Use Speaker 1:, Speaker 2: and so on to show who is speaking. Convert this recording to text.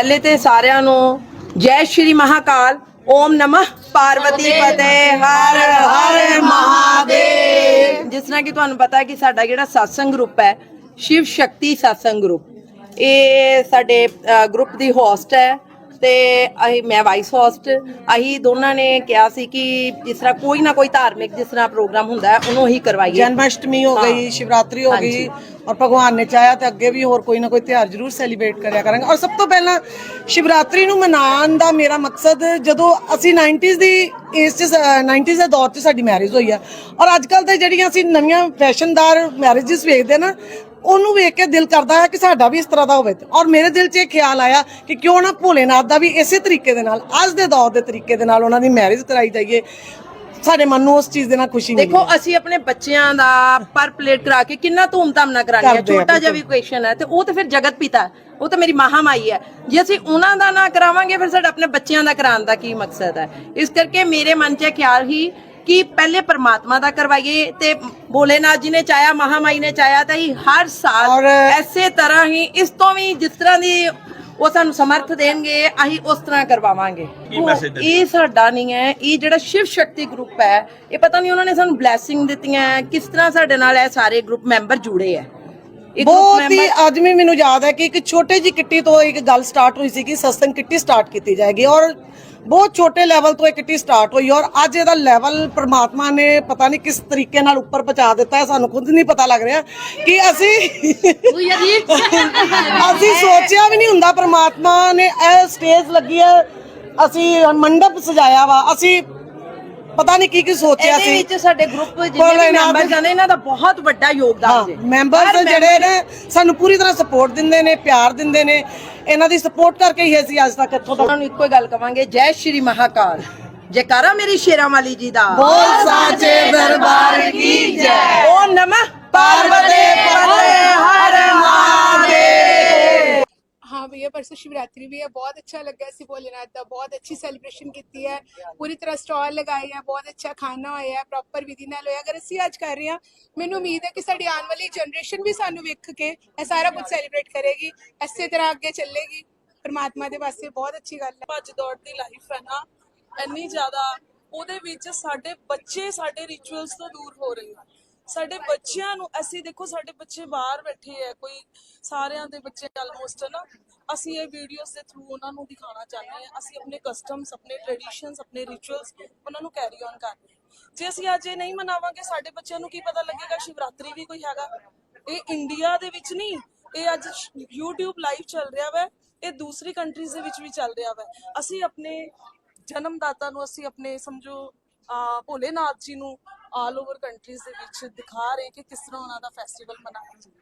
Speaker 1: ਪਹਿਲੇ ਤੇ ਸਾਰਿਆਂ ਨੂੰ ਜੈ ਸ਼੍ਰੀ ਮਹਾਕਾਲ ਓਮ ਨਮઃ ਪਾਰਵਤੀ ਪਤੇ ਹਰ ਹਰ ਮਹਾਦੇਵ ਜਿਸ ਤਰ੍ਹਾਂ ਕਿ ਤੁਹਾਨੂੰ ਪਤਾ ਹੈ ਕਿ ਸਾਡਾ ਜਿਹੜਾ satsang ਗਰੁੱਪ ਹੈ ਸ਼ਿਵ ਸ਼ਕਤੀ satsang ਗਰੁੱਪ ਇਹ ਸਾਡੇ ਗਰੁੱਪ ਦੀ ਹੋਸਟ ਹੈ ਤੇ ਅਸੀਂ ਮੈਂ ਵਾਈਸ ਹੋਸਟ ਅਸੀਂ ਦੋਨਾਂ ਨੇ ਕਿਹਾ ਸੀ ਕਿ ਜਿਸ ਤਰ੍ਹਾਂ ਕੋਈ ਨਾ ਕੋਈ ਧਾਰਮਿਕ ਜਿਸ ਤਰ੍ਹਾਂ ਪ੍ਰੋਗਰਾਮ ਹੁੰਦਾ ਹੈ ਉਹਨੂੰ ਹੀ ਕਰਵਾਈਏ
Speaker 2: ਜਨਮਾਸ਼ਟਮੀ ਹੋ ਗਈ। ਸ਼ਿਵਰਾਤਰੀ ਹੋ। ਗਈ ਔਰ ਭਗਵਾਨ ਨੇ ਚਾਹਿਆ ਤਾਂ ਅੱਗੇ ਵੀ ਹੋਰ ਕੋਈ ਨਾ ਕੋਈ ਤਿਉਹਾਰ ਜ਼ਰੂਰ ਸੈਲੀਬ੍ਰੇਟ ਕਰਿਆ ਕਰਾਂਗੇ। ਔਰ ਸਭ ਤੋਂ ਪਹਿਲਾਂ ਸ਼ਿਵਰਾਤਰੀ ਨੂੰ ਮਨਾਉਣ ਦਾ ਮੇਰਾ ਮਕਸਦ ਜਦੋਂ ਅਸੀਂ 90s ਦੀ ਏਜ ਚ 90s ਦੇ ਦੌਰ 'ਚ ਸਾਡੀ ਮੈਰਿਜ ਹੋਈ ਆ, ਔਰ ਅੱਜ ਕੱਲ ਤੇ ਜਿਹੜੀਆਂ ਅਸੀਂ ਨਵੀਆਂ ਫੈਸ਼ਨਦਾਰ ਮੈਰਿਜਸ ਵੇਖਦੇ ਨਾ, ਉਹਨੂੰ ਵੇਖ ਕੇ ਦਿਲ ਕਰਦਾ ਹੈ ਕਿ ਸਾਡਾ ਵੀ ਇਸ ਤਰ੍ਹਾਂ ਦਾ ਹੋਵੇ। ਔਰ ਮੇਰੇ ਦਿਲ 'ਚ ਇਹ ਖਿਆਲ ਆਇਆ ਕਿ ਕਿਉਂ ਨਾ ਭੋਲੇਨਾਥ ਦਾ ਵੀ ਇਸੇ ਤਰੀਕੇ ਦੇ ਨਾਲ, ਅੱਜ ਦੇ ਦੌਰ ਦੇ ਤਰੀਕੇ ਦੇ ਨਾਲ ਉਹਨਾਂ ਦੀ ਮੈਰਿਜ ਕਰਾਈ ਜਾਈਏ। ਸਾਡੇ ਮਨ ਨੂੰ ਉਸ ਚੀਜ਼ ਦੇ ਨਾਲ ਖੁਸ਼ੀ ਮਿਲੀ
Speaker 1: ਦੇਖੋ ਅਸੀਂ ਆਪਣੇ ਬੱਚਿਆਂ ਦਾ ਪਰ ਪਲੇਟ ਕਰਾ ਕੇ ਕਿੰਨਾ ਧੂਮਧਾਮ ਨਾਲ ਕਰਾਂਗੇ
Speaker 2: ਕਰਦੇ ਆ,
Speaker 1: ਛੋਟਾ ਜਿਹਾ ਵੀ ਕੁਐਸਚਨ ਹੈ ਤੇ ਉਹ ਤੇ ਫਿਰ ਜਗਤ ਪਿਤਾ ਹੈ। ਉਹ ਤਾਂ ਮੇਰੀ ਮਹਾਮਾਈ ਹੈ। ਜੇ ਅਸੀਂ ਉਹਨਾਂ ਦਾ ਨਾ ਕਰਾਵਾਂਗੇ ਫਿਰ ਸਾਡਾ ਆਪਣੇ ਬੱਚਿਆਂ ਦਾ ਕਰਾਉਣ ਦਾ ਕੀ ਮਕਸਦ ਹੈ? ਇਸ ਕਰਕੇ ਮੇਰੇ ਮਨ 'ਚ ਇਹ ਖਿਆਲ ਹੀ ਕਿ ਪਹਿਲੇ ਪਰਮਾਤਮਾ ਦਾ ਕਰਵਾਈਏ ਤੇ ਭੋਲੇਨਾਥ ਜੀ ਨੇ ਚਾਹਿਆ ਮਹਾਮਾਈ ਨੇ ਚਾਹਿਆ ਤਾਂ ਹੀ ਹਰ ਸਾਲ
Speaker 2: ਔਰ-
Speaker 1: ਐਸੇ ਤਰ੍ਹਾਂ ਹੀ ਇਸ ਤੋਂ ਵੀ ਜਿਸ ਤਰ੍ਹਾਂ ਦੀ ਉਹ ਸਾਨੂੰ ਸਮਰਥ ਦੇਣਗੇ ਅਸੀਂ ਉਸ ਤਰ੍ਹਾਂ ਕਰਵਾਵਾਂਗੇ। ਇਹ ਸਾਡਾ ਨਹੀਂ ਹੈ ਇਹ ਜਿਹੜਾ ਸ਼ਿਵ ਸ਼ਕਤੀ ਗਰੁੱਪ ਹੈ ਇਹ ਪਤਾ ਨਹੀਂ ਉਹਨਾਂ ਨੇ ਸਾਨੂੰ ਬਲੇਸਿੰਗ ਦਿੱਤੀਆਂ ਹੈ, ਕਿਸ ਤਰ੍ਹਾਂ ਸਾਡੇ ਨਾਲ ਇਹ ਸਾਰੇ ਗਰੁੱਪ ਮੈਂਬਰ ਜੁੜੇ ਹੈ।
Speaker 2: ਬਹੁਤ ਹੀ ਅੱਜ ਵੀ ਮੈਨੂੰ ਯਾਦ ਹੈ ਕਿ ਇੱਕ ਛੋਟੇ ਜਿਹੀ ਕਿੱਟੀ ਤੋਂ ਇੱਕ ਗੱਲ ਸਟਾਰਟ ਹੋਈ ਸੀ ਕਿ ਸਤਸੰਗ ਕਿੱਟੀ ਸਟਾਰਟ ਕੀਤੀ ਜਾਏਗੀ ਔਰ ਬਹੁਤ ਛੋਟੇ ਲੈਵਲ ਤੋਂ ਇਹ ਕਿੱਟੀ ਸਟਾਰਟ ਹੋਈ ਔਰ ਅੱਜ ਇਹਦਾ ਲੈਵਲ ਪ੍ਰਮਾਤਮਾ ਨੇ ਪਤਾ ਨਹੀਂ ਕਿਸ ਤਰੀਕੇ ਨਾਲ ਉੱਪਰ ਪਹੁੰਚਾ ਦਿੱਤਾ ਹੈ ਸਾਨੂੰ ਖੁਦ ਨਹੀਂ ਪਤਾ ਲੱਗ ਰਿਹਾ ਕਿ ਅਸੀਂ ਅਸੀਂ ਸੋਚਿਆ ਵੀ ਨਹੀਂ ਹੁੰਦਾ ਪ੍ਰਮਾਤਮਾ ਨੇ ਇਹ ਸਟੇਜ ਲੱਗੀ ਹੈ ਅਸੀਂ ਮੰਡਪ ਸਜਾਇਆ ਵਾ ਅਸੀਂ ਪਤਾ ਨਹੀਂ ਕੀ ਕੀ ਸੋਚਿਆ
Speaker 1: ਇਹਦੇ
Speaker 2: ਸੀ।
Speaker 1: ਵਿੱਚ ਸਾਡੇ ਗਰੁੱਪ ਜਿੰਨੇ ਵੀ ਮੈਂਬਰ ਜਾਂਦੇ ਇਹਨਾਂ ਦਾ ਬਹੁਤ ਵੱਡਾ ਯੋਗਦਾਨ ਹੈ
Speaker 2: ਮੈਂਬਰਸ ਜਿਹੜੇ ਨੇ ਸਾਨੂੰ ਪੂਰੀ ਤਰ੍ਹਾਂ ਸਪੋਰਟ ਦਿੰਦੇ ਨੇ ਪਿਆਰ ਦਿੰਦੇ ਨੇ। ਇਹਨਾਂ ਦੀ ਸਪੋਰਟ ਕਰਕੇ ਹੀ ਅਸੀਂ ਅੱਜ ਤੱਕ ਇੱਥੋਂ ਤੱਕ
Speaker 1: ਉਹਨਾਂ ਨੂੰ ਇੱਕੋ ਹੀ ਗੱਲ ਕਵਾਂਗੇ ਜੈ ਸ਼੍ਰੀ ਮਹਾਕਾਲ। ਜੈਕਾਰਾ ਮੇਰੀ ਸ਼ੇਰਾਂ ਵਾਲੀ ਜੀ ਦਾ।
Speaker 2: ਬੋਲ ਸਾਚੇ ਦਰਬਾਰ ਕੀ ਜੈ।
Speaker 1: ਓ ਨਮઃ ਪਾਰਵਤੇ
Speaker 3: परसों शिवरात्रि भी है बहुत अच्छा लगा सी भोलेनाथ का बहुत अच्छी सेलिब्रेशन की है पूरी तरह स्टॉल लगाए है बहुत अच्छा ਖਾਣਾ ਹੋਇਆ ਹੈ ਪ੍ਰੋਪਰ ਵਿਧੀ ਨਾਲ ਹੋਇਆ ਅਗਰ ਅਸੀਂ ਅੱਜ ਕਰ ਰਹੇ ਹਾਂ ਮੈਨੂੰ ਉਮੀਦ ਹੈ ਕਿ ਸਾਡੀ ਆਉਣ ਵਾਲੀ ਜਨਰੇਸ਼ਨ ਵੀ ਸਾਨੂੰ ਵੇਖ ਕੇ ਇਹ ਸਾਰਾ ਕੁਝ ਸੈਲੀਬ੍ਰੇਟ ਕਰੇਗੀ ਇਸੇ ਤਰ੍ਹਾਂ ਅੱਗੇ ਚੱਲੇਗੀ ਪਰਮਾਤਮਾ ਦੇ ਵਾਸਤੇ ਬਹੁਤ ਅੱਛੀ ਗੱਲ ਹੈ
Speaker 4: ਭੱਜ ਦੌੜ ਦੀ ਲਾਈਫ ਹੈ ਨਾ ਇੰਨੀ ਜ਼ਿਆਦਾ ਉਹਦੇ ਵਿੱਚ ਸਾਡੇ ਬੱਚੇ ਸਾਡੇ ਰਿਚੁਅਲਸ ਤੋਂ ਦੂਰ ਹੋ ਰਹੇ ਆ ਸਾਡੇ ਬੱਚਿਆਂ ਨੂੰ, ਅਸੀਂ ਦੇਖੋ ਸਾਡੇ ਬੱਚੇ ਬਾਹਰ ਬੈਠੇ ਆ, ਕੋਈ ਸਾਰਿਆਂ ਦੇ ਬੱਚੇ ਆਲਮੋਸਟ ਨਾ ਅਸੀਂ ਇਹ ਵੀਡੀਓਜ਼ ਦੇ ਥਰੂ ਉਹਨਾਂ ਨੂੰ ਦਿਖਾਉਣਾ ਚਾਹੁੰਦੇ ਆ ਅਸੀਂ ਆਪਣੇ ਕਸਟਮਸ ਆਪਣੇ ਟ੍ਰੈਡੀਸ਼ਨਸ ਆਪਣੇ ਰਿਚੁਅਲਸ ਉਹਨਾਂ ਨੂੰ ਕੈਰੀ ਔਨ ਕਰ ਜੇ ਅਸੀਂ ਅੱਜ ਇਹ ਨਹੀਂ ਮਨਾਵਾਂਗੇ, ਸਾਡੇ ਬੱਚਿਆਂ ਨੂੰ ਕੀ ਪਤਾ ਲੱਗੇਗਾ, ਸ਼ਿਵਰਾਤਰੀ ਵੀ ਕੋਈ ਹੈਗਾ। ਇਹ ਇੰਡੀਆ ਦੇ ਵਿੱਚ ਨਹੀਂ, ਇਹ ਅੱਜ YouTube ਲਾਈਵ ਚੱਲ ਰਿਹਾ ਵਾ, ਇਹ ਦੂਸਰੀ ਕੰਟਰੀਜ਼ ਦੇ ਵਿੱਚ ਵੀ ਚੱਲ ਰਿਹਾ ਵਾ। ਅਸੀਂ ਆਪਣੇ ਜਨਮਦਾਤਾ ਨੂੰ, ਅਸੀਂ ਆਪਣੇ ਸਮਝੋ, ਅਹ ਭੋਲੇਨਾਥ ਜੀ ਨੂੰ ਆਲ ਓਵਰ ਕੰਟਰੀਜ਼ ਦੇ ਵਿੱਚ ਦਿਖਾ ਰਹੇ ਕਿ ਕਿਸ ਤਰ੍ਹਾਂ ਉਹਨਾਂ ਦਾ ਫੈਸਟੀਵਲ ਮਨਾਇਆ ਜਾਂਦਾ